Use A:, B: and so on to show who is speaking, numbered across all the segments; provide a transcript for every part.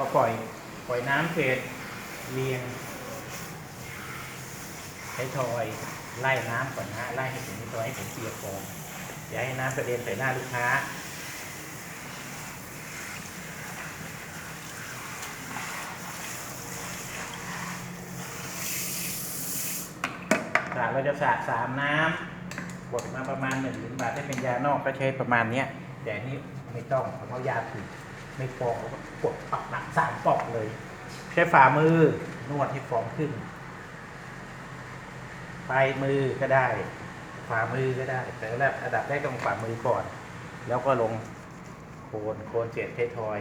A: อปล่อย ปล่อยน้ำเสร็จเรียงใช้ทอยไล่น้ำก่อนนะไล่ให้ถึงตัวให้ถึงเปียกฟองอย่าให้น้ำกระเด็นใส่หน้าลูกค้าสระเราจะสระสามน้ำบดมาประมาณหนึ่งถึงบาทถ้าเป็นยานอกก็ใช้ประมาณเนี้ยแต่นี้ไม่ต้องเพราะยาถูก ไม่ฟองแล้วก็กดปักหนักสามปอกเลย ใช้ฝ่ามือนวดให้ฟองขึ้นปลายมือก็ได้ ฝ่ามือก็ได้ แต่แรกอันดับแรกต้องฝ่ามือก่อน แล้วก็ลงโคนโคนเจ็ดเททอย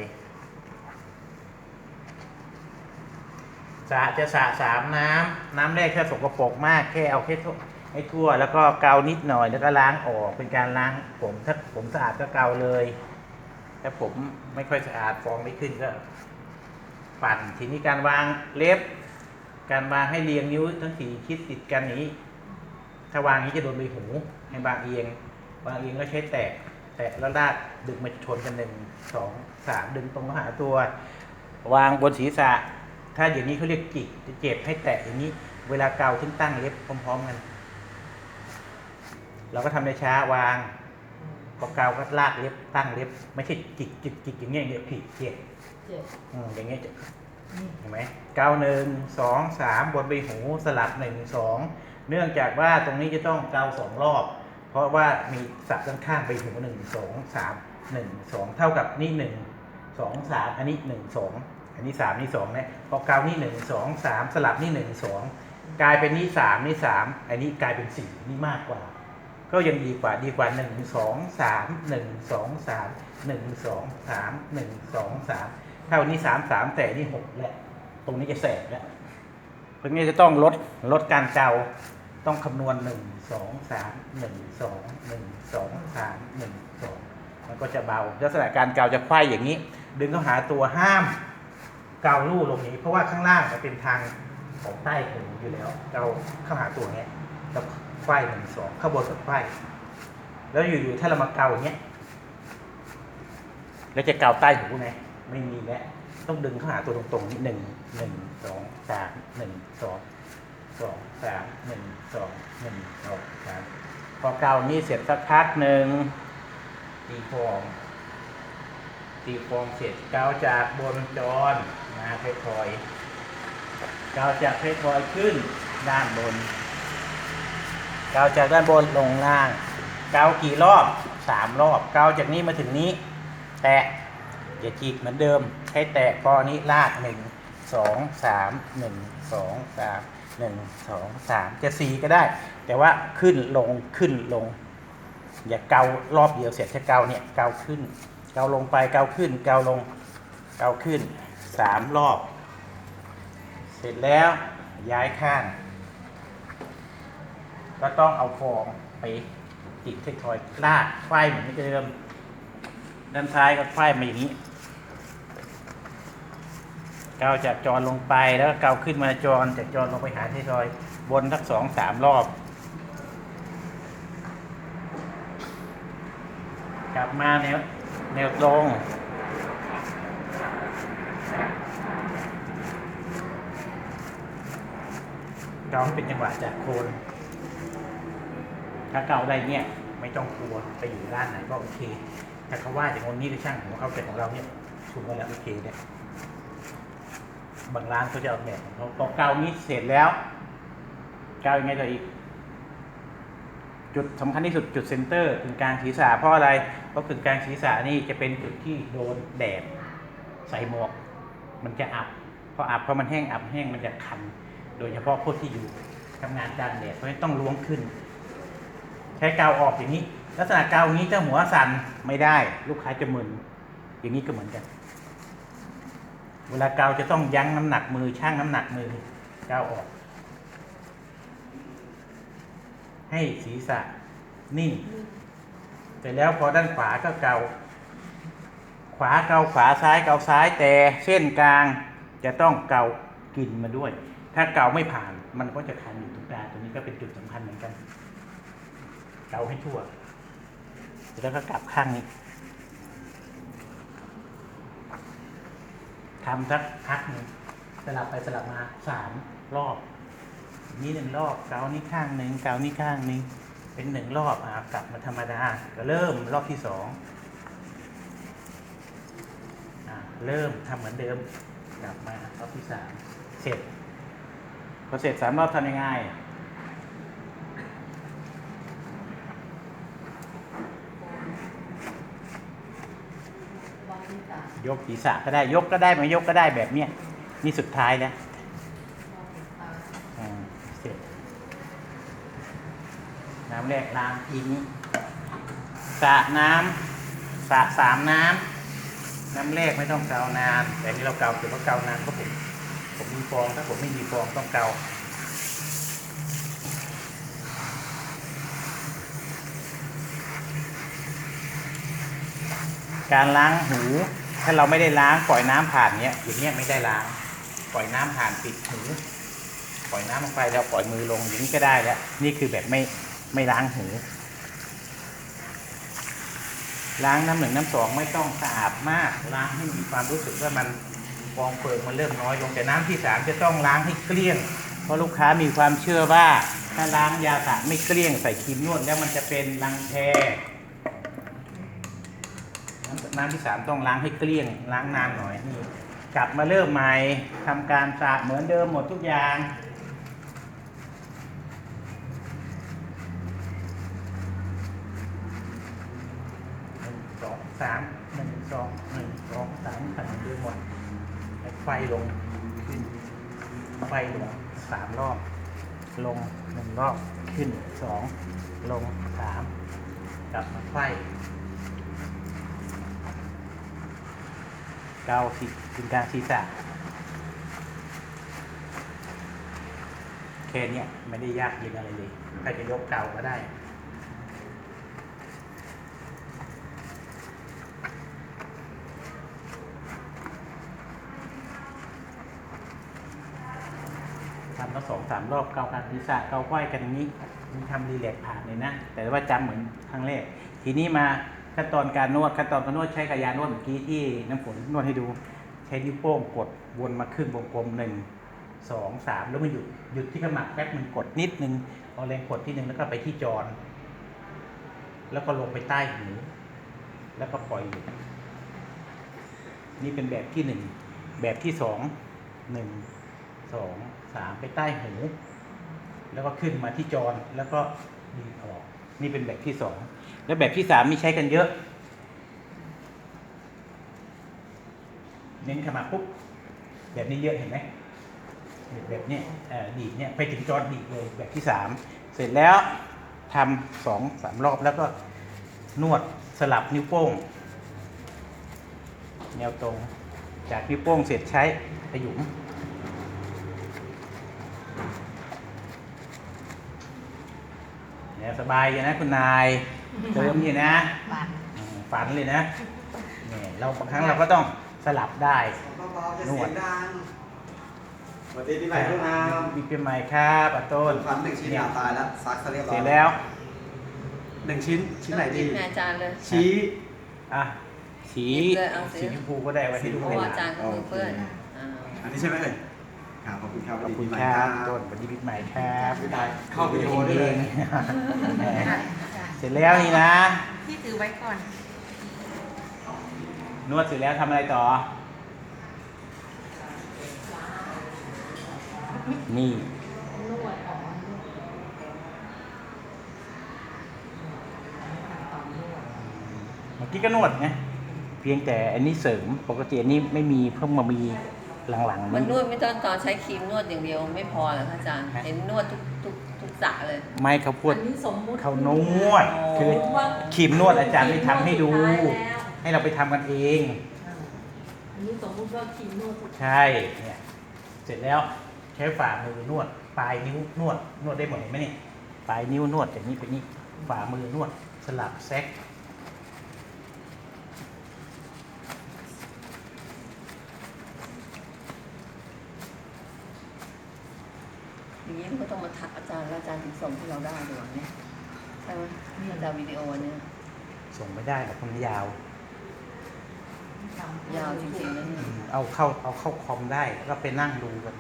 A: สระจะสระสามน้ำน้ำแรกถ้าสกปรกมากแค่เอาแค่ให้ทั่ว แล้วก็เกานิดหน่อยแล้วก็ล้างออกเป็นการล้างผมถ้าผมสะอาดก็เกาเลย ถ้าผมไม่ค่อยสะอาดฟองไม่ขึ้นก็ปั่นทีนี้การวางเล็บ การวางให้เรียงนิ้วทั้งสี่คิดติดกันนี้ ถ้าวางนี้จะโดนใบหูให้วางเอียงวางเอียงก็ใช้แตะแตะแล้วลากดึงมาชนกันหนึ่งสองสามดึงตรงมาหาตัว วางบนศีรษะ ถ้าอย่างนี้เขาเรียกจิกจะเจ็บให้แตะอย่างนี้ เวลาเกาถึงตั้งเล็บพร้อม ๆ กัน เราก็ทำในช้าวาง พอเกาก็ลากเล็บตั้งเล็บ ไม่ใช่จิกจิกจิกอย่างเงี้ยอย่างเงี้ยผิดเจ็บ
B: เจ็บ
A: อืมอย่างเงี้ยจะ
B: นี่
A: เห็นไหมเกาหนึ่งสองสามบนใบหูสลับหนึ่งสองเนื่องจากว่าตรงนี้จะต้องเกาสองรอบ เพราะว่ามีสับด้านข้างใบหูหนึ่งสองสามหนึ่งสองเท่ากับนี่หนึ่งสองสามอันนี้หนึ่งสองอันนี้สามนี่สองนะพอเกานี่หนึ่งสองสามสลับนี่หนึ่งสองกลายเป็นนี่สามนี่สามอันนี้กลายเป็นสี่นี่มากกว่า ก็ยังดีกว่าดีกว่าหนึ่งสองสามหนึ่งสองสามหนึ่งสองสามหนึ่งสองสามเท่านี้สามสามแต่นี่หกแล้วตรงนี้จะแสบแล้วเพราะงี้จะต้องลดลดการเกาต้องคำนวณหนึ่งสองสามหนึ่งสองหนึ่งสองสามหนึ่งสองมันก็จะเบาลักษณะการเกาจะไขว้อย่างนี้ ดึงเข้าหาตัวห้ามเกาลู่ลงนี้ เพราะว่าข้างล่างมันเป็นทางของใต้หูอยู่แล้วเกาเข้าหาตัวเนี้ย กับไขว้หนึ่งสองข้างบนกับไขว้แล้วอยู่ๆถ้าเรามาเกาอย่างเงี้ยแล้วจะเกาใต้หูไงไม่มีแล้วต้องดึงเข้าหาตัวตรงๆนี่หนึ่งหนึ่งสองสามหนึ่งสองสองสามหนึ่งสองหนึ่งสองสามพอเกานี้เสร็จสักพักหนึ่งตีฟองตีฟองเสร็จเกาจากบนจรมาเพทอยเกาจากเพทอยขึ้นด้านบน กาจากด้านบนลงล่างเกากี่รอบสามรอบเกาจากนี้มาถึงนี้ แตะอย่าจีกเหมือนเดิมใช้แตะพอนี้ลากหนึ่งสองสามหนึ่งสองสามหนึ่งสองสามจะสี่ก็ได้ แต่ว่าขึ้นลงขึ้นลง อย่าเการอบเดียวเสร็จแค่เกาเนี่ยเกาขึ้น เกาลงไปเกาขึ้น เกาลง เกาขึ้นสามรอบ เสร็จแล้วย้ายข้าง ก็ต้องเอาฟองไปติดเทคทอยลากไฟเหมือนเดิม ด้านซ้ายก็ไฟมาอย่างนี้เกาจากจรลงไปแล้วก็เกาขึ้นมาจรจากจรลงไปหาเทคทอยบนทักสองสามรอบ กลับมาแนวแนวตรงเกาเป็นจังหวะจากโคน ถ้าเกาได้เนี่ยไม่ต้องกลัวไปอยู่ด้านไหนก็โอเคถ้าเขาว่าจากคนนี้ก็ช่างของเขาแต่ของเราเนี่ยถูกแล้วโอเคเนี่ยบางร้านเขาจะเอาแบบของเขาพอเกานี้เสร็จแล้วเกายังไงต่ออีก จุดสำคัญที่สุดจุดเซนเตอร์กึ่งกางศีรษะเพราะอะไรเพราะกึ่งกางศีรษะนี่จะเป็นจุดที่โดนแดดใส่หมวก มันจะอับพออับพอมันแห้งอับแห้งมันจะคัน โดยเฉพาะพวกที่อยู่ทำงานกลางแดดเพราะฉะนั้นต้องล้วงขึ้น ใช้กาวออกอย่างนี้ ลักษณะกาวอย่างนี้จ้าหัวสั่นไม่ได้ ลูกค้าจะมึนอย่างนี้ก็เหมือนกัน เวลากาวจะต้องยั้งน้ำหนักมือช่างน้ำหนักมือกาวออก ให้ศีรษะนิ่งเสร็จแล้วพอด้านขวาก็เกาขวาเกาขวาซ้ายเกาซ้ายแต่เส้นกลางจะต้องเกากินมาด้วย ถ้าเกาไม่ผ่านมันก็จะคันอยู่ตรงกลางตรงนี้ก็เป็นจุดสำคัญเหมือนกัน เกาให้ทั่ว แล้วก็กลับข้างนี้ทำสักพักหนึ่งสลับไปสลับมาสามรอบ นี่หนึ่งรอบเกานี่ข้างหนึ่งเกานี่ข้างนึงเป็นหนึ่งรอบอะกลับมาธรรมดา ก็เริ่มรอบที่สองเริ่มทำเหมือนเดิมกลับมารอบที่สามเสร็จพอเสร็จสามรอบทำยังไง ยกศีรษะก็ได้ยกก็ได้ไม่ยกก็ได้แบบเนี้ยนี่สุดท้ายแล้วเสร็จน้ำแรกล้างทีนี้สระน้ำสระสามน้ำน้ำแรกไม่ต้องเกานาน แต่นี่เราเกาถือว่าเกานานก็ผมผมมีฟองถ้าผมไม่มีฟองต้องเกาการล้างหู ถ้าเราไม่ได้ล้างปล่อยน้ำผ่านเนี้ยอย่างเงี้ยไม่ได้ล้าง ปล่อยน้ำผ่านปิดหูปล่อยน้ำลงไปแล้วปล่อยมือลงอย่างนี้ก็ได้แล้ว นี่คือแบบไม่ไม่ล้างหูล้างน้ำหนึ่งน้ำสองไม่ต้องสะอาดมากล้างให้มีความรู้สึกว่ามันฟองเฟิร์มันเริ่มน้อยลงแต่น้ำที่สามจะต้องล้างให้เกลี้ยง เพราะลูกค้ามีความเชื่อว่า ถ้าล้างยาสระไม่เกลี้ยงใส่ครีมนวดแล้วมันจะเป็นรังแค น้ำที่สามต้องล้างให้เกลี้ยง ล้างนานหน่อยนี่กลับมาเริ่มใหม่ทำการสระเหมือนเดิมหมดทุกอย่างหนึ่งสองสามหนึ่งสองหนึ่งสองสามทำเหมือนเดิมหมดไฟลงขึ้นไฟลงสามรอบ ลงหนึ่งรอบขึ้นสองลงสามกลับมาไฟ เกาสิถึงกลางศีรษะแค่เนี้ยไม่ได้ยากเย็นอะไรเลยใครจะยกเกาก็ได้ทำมาสองสามรอบเกากลางศีรษะเกาไหวกันอย่างนี้มันทำรีแลกผ่านเลยนะ แต่ว่าจำเหมือนครั้งแรก ทีนี้มา ขั้นตอนการนวดขั้นตอนการนวดใช้กายานวดเมื่อกี้ที่น้ำฝนนวดให้ดู ใช้นิ้วโป้งกดวนมาขึ้นวงกลมหนึ่งสองสามแล้วมันหยุดหยุดที่ขมับแป๊บมันกดนิดนึงเอาแรงกดที่หนึ่งแล้วก็ไปที่จรแล้วก็ลงไปใต้หูแล้วก็ปล่อยหยุดนี่เป็นแบบที่หนึ่งแบบที่สองหนึ่งสองสามไปใต้หู แล้วก็ขึ้นมาที่จรแล้วก็ดีออก นี่เป็นแบบที่สองแล้วแบบที่สามมีใช้กันเยอะ เน้นขมับปุ๊บแบบนี้เยอะเห็นไหมแบบนี้ดีดเนี่ยไปถึงจอดีดเลยแบบที่สามเสร็จแล้วทำสองสามรอบแล้วก็นวดสลับนิ้วโป้ง แนวตรง จากนิ้วโป้งเสร็จใช้ขยุมเนี่ย สบายอยู่นะคุณนายเติมอยู่นะ
B: บัน
A: อืมฝันเลยนะเนี่ยเราบางครั้งเราก็ต้องสลับได้
C: เบาๆจะเสียงดังสวัสดีพี่ใหม่ทุกท่าน
A: มีเป็นใหม่ครับอาต้น
C: ฝันหนึ่งชิ้นยาตายแล้วซักซะเรียบร้อย
A: เสร็จแล้ว
C: หนึ่งชิ้นชิ้นไหนดี
B: จิ้มในอาจารย์เลย
C: ชี้
A: อะสี
B: หยิบเลยเอาสี
A: สีชมพูก็ได้ไว้ให้ดู
B: เพราะ
A: เว
B: ว่า
A: ลา
B: อาจารย์เขามือเปื้อนอ่า
C: อันนี้ใช่ไหมเอ่ย ครับขอบคุณครับ
A: ขอบคุณ
C: สวัสดีปีใหม่
A: ครับ
C: ครับ
A: ต้นสวัสดีปีใหม่ครับ
C: ได้เข้าวิดีโอได้เลย
A: แหมเสร็จแล้วนี่นะ
B: พี่ถือไว้ก่อน
A: นวดเสร็จแล้วทำอะไรต่อ นี่เมื่อกี้ก็นวดไงเพียงแต่อันนี้เสริมปกติอันนี้ไม่มีเพิ่งมามี หลังๆ
B: มันนวดไม่ต้องตอนใช้ครีมนวดอย่างเดียวไม่พอเหรอคะอาจารย์
A: ฮะ
B: เห็นนวดทุกทุกทุกสระเลย
A: ไม่เขาพูด
D: อันนี้สมมุติ
A: เขานวด
B: อ๋อ
A: คือครีมนวดอาจารย์ไม่ทำให้ดู
D: สุท้ายแล้ว
A: ให้เราไปทำกันเอง
D: อันนี้สมมุติว่าครีมนวดสุด
A: ใช่เนี่ยเสร็จแล้วใช้ฝ่ามือนวด ปลายนิ้วนวด นวดได้หมดเห็นไหมนี่ปลายนิ้วนวดจากนี้ไปนี่ฝ่ามือนวดสลับแซก
B: อย่างนี้มันก็ต้องมาทักอาจารย์แล้วอาจารย์ ถึงส่งให้เราได้ดีกว่าเนี่ยใช่ไหมอาจารย์วิดีโอเนี่ย
A: ส่งไม่ได้หรอกมันยาว
B: ยาวจริงๆนะเนี่ย
A: เอาเข้าเอาเข้าคอมได้ก็ไปนั่งดูกัน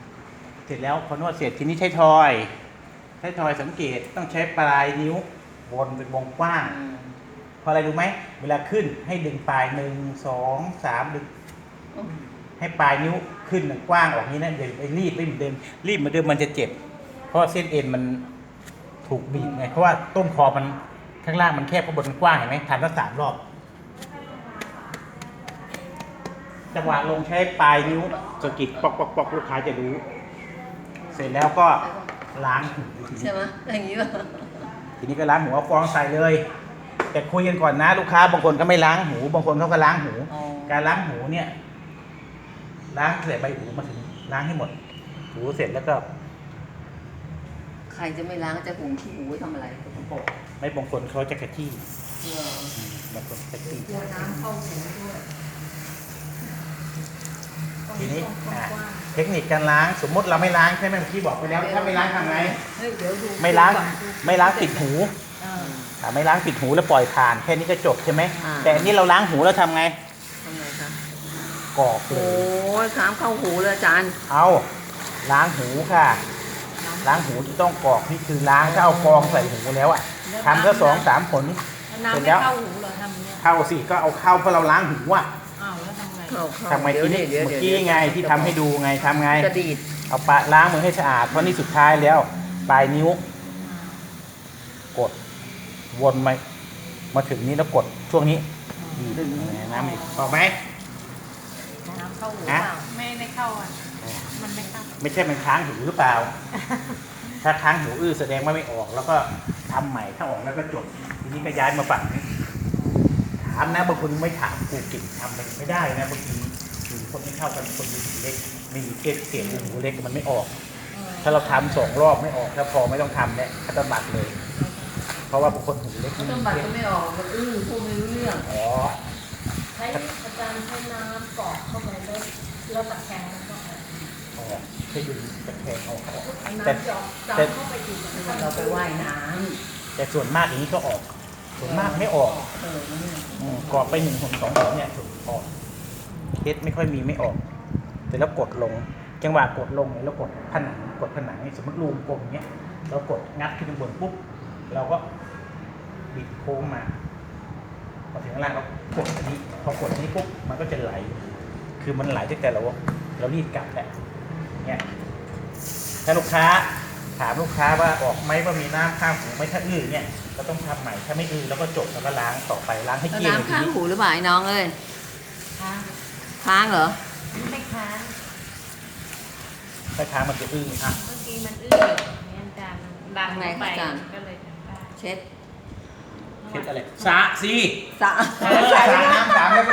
A: เสร็จแล้วพอนวดเสร็จทีนี้ใช้ทอย ใช้ทอยสังเกตต้องใช้ปลายนิ้ววนเป็นวงกว้าง
B: อืม
A: เพราะอะไรรู้ไหมเวลาขึ้นให้ดึงปลายหนึ่งสองสามดึง
B: อืม
A: ให้ปลายนิ้วขึ้นน่ะกว้างออกนี้นะเดี๋ยวไปรีบไม่เหมือนเดิมรีบเหมือนเดิมมันจะเจ็บ เพราะเส้นเอ็นมัน ถูกบีบไงเพราะว่าต้นคอมันข้างล่างมันแคบข้างบนมันกว้างเห็นไหมทำตั้งสามรอบจังหวะลงใช้ปลายนิ้วสะกิดปอกปอกปอกลูกค้าจะรู้ เสร็จแล้วก็ล้างหูทีนี้
B: ใช่ไหมอย่างนี้ป่ะ
A: ทีนี้ก็ล้างหูเอาฟองใส่เลย แต่คุยกันก่อนนะลูกค้าบางคนก็ไม่ล้างหู บางคนเขาก็ล้างหู
B: อ๋อ
A: การล้างหูเนี่ย ล้างเสร็จใบหูมาถึงล้างให้หมด หูเสร็จแล้วก็
B: ใค รจะไม่ล้างจะหุงขี้หูไว้ทำอะไรสกปรก
A: ไม่บางคนเขาจะกระที่
B: เออบา
A: งคนกระที่
D: กลัวน้ำเข้าหูด้วย
A: ทีนี้อะเทคนิคการล้างสมมติเราไม่ล้างใช่ไหมเมื่อกี้บอกไปแล้วถ้าไม่ล้างทำไง
D: เฮ้ยเดี๋ยวดู
A: ไม่ล้าง
D: ก่อน
A: ไม่ล้างปิดหู
D: เออ
A: อะไม่ล้างปิดหูแล้วปล่อยผ่านแค่นี้ก็จบใช่ไหมาแต่อันนี้เราล้างหูแล้วทำไง
B: ทำไงคะ
A: กรอกเล
B: โอ้
A: ย
B: ยขามเข้าหูเลยอาจารย์
A: เอาล้างหูค่ะ ล้างหูที่ต้องกรอกนี่คือล้างถ้าเอาฟองใส่หูแล้วอะทำก็สองสามผล
D: น้ำ
A: เสร็จ
D: ไม่
A: แล้ว
D: เข้าหูเหรอทำเนี่ย
A: เข้าสิก็เอาเข้าเพราะเราล้างหูอะ
D: อ้าวแล้วทำไง
B: เข้าเข้า
A: ทำไง
B: เดี๋ยว
A: ที่นี่
B: เดี๋ยว
A: เมื่อ
B: เดี๋ยว
A: กี้ไงที่ทำให้ดูไงทำไง
B: กระดีด
A: เอาปะล้างมือให้สะอาดเพราะนี่สุดท้ายแล้ว ปลายนิ้ว กด วนมามาถึงนี้แล้วกดช่วงนี้บีบน้ำอีกพอไหม
D: น้ำเข้าหู
A: ฮะ
D: เปล่าไม่ไม่เข้าอะมันไม่เข้า
A: ไม่ใช่มันค้างหูหรือเปล่า ถ้าค้างหูอื้อแสดงว่าไม่ออก แล้วก็ทำใหม่ถ้าออกแล้วก็จบ ทีนี้ก็ย้ายมาฝั่งนี้ถามนะบางคนไม่ถามกูเก่งทำมันไม่ได้นะบางทีหูคนไม่เข้ากันคนมีหูเล็กมีเกล็ดเสียงหูเล็กมันไม่ออก ถ้าเราทำสองรอบไม่ออกถ้าพอไม่ต้องทำเนี่ยคัตบัตเลย เพราะว่าบางคนหูเล็ก
B: เขาต้องบัตรก็ไม่ออกมันอื้อพูดไม่รู้เรื่อง
A: อ๋อ
D: ใช้อาจารย์ใช้น้ำกรอกเข้าไปแล้วแล้วตะแคงมันก็ ออก
A: ออกให้ดูตะแคงเอาออก
D: เอา
A: แต่
D: น้ำจอกจับ
A: แต่
D: เข้าไปอีกอะ
B: เราไปว่ายน้
A: แต่ส่วนมากอย่างนี้ก็ออก ส่วนมากไม่ออกำ
B: เออนั่นน่ะ
A: อืมกรอกไปหนึ่งหนสองหนเนี่ยถูกออกเคสไม่ค่อยมีไม่ออก แต่แล้วกดลง จังหวะกดลงเนี่ยแล้วกดผนังกดผนังนี่สมมติรูมกลมเนี้ยเรากดงัดขึ้นข้างบนปุ๊บเราก็บิดโค้งมาพอถึงข้างล่างเรากดอันนี้พอกดอันนี้ปุ๊บมันก็จะไหล คือมันไหลตั้งแต่เราเรารีดกลับแหละ เนี่ยถ้าลูกค้าถามลูกค้าว่าออกไหมว่ามีน้ำข้างหูไหมถ้าอื้อเนี่ยเราต้องทำใหม่ถ้าไม่อื้อเราก็จบแล้วก็ล้างต่อไปล้างให้
B: แล้ว
A: เกลี้ยงเลย
B: น้ำ
A: ที
B: ข้าง
A: นี้
B: หูหรือเปล่าไอ้น้องเอ้ย
D: ค้าง
B: ค้างเหรอ
D: ไม่ค้าง
A: ถ้าค้างมันจะอื้ออะ
D: เมื่อกี้มันอื้อเนี่ยอาจารย์มันดันลงไปก็เลยทำได้
B: เช็ด
A: เช็ดอะไรสระสิ
B: สระ
A: เออสระน้ำสามแล้วก็